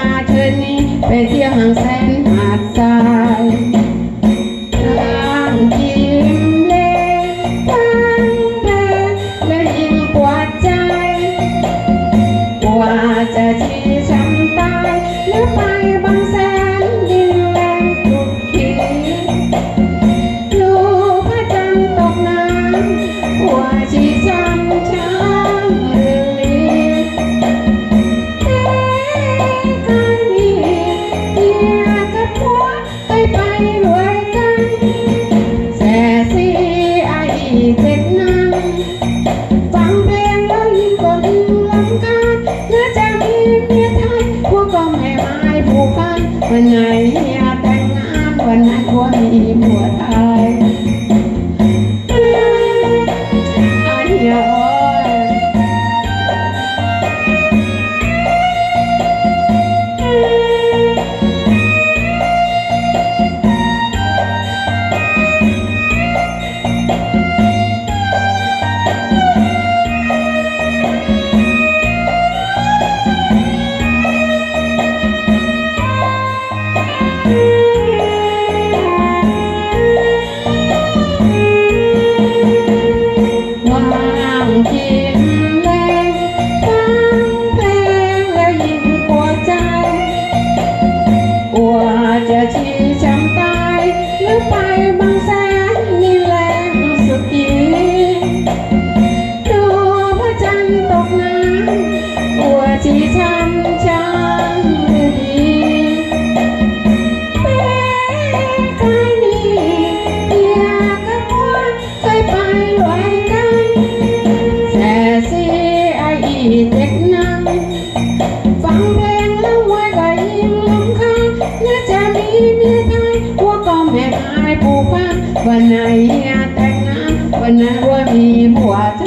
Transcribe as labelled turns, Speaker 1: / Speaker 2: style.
Speaker 1: าคืนนี้ไปเที่ยวหางแสนหาดทรายางยิ้เล่ตั้งแรงและยิ้มกว่ใจกว่าจที่ วันไหนอยากแต่งงานวันไหนควรมีบัวตา ฟังเพลงแล้วหัวใจยิ่งลงข้าน่าจะมีเมียไทยหัวก็แม่ไม้ผูกพันวันไหนแต่งงานวันนั้นว่ามีหัวใจ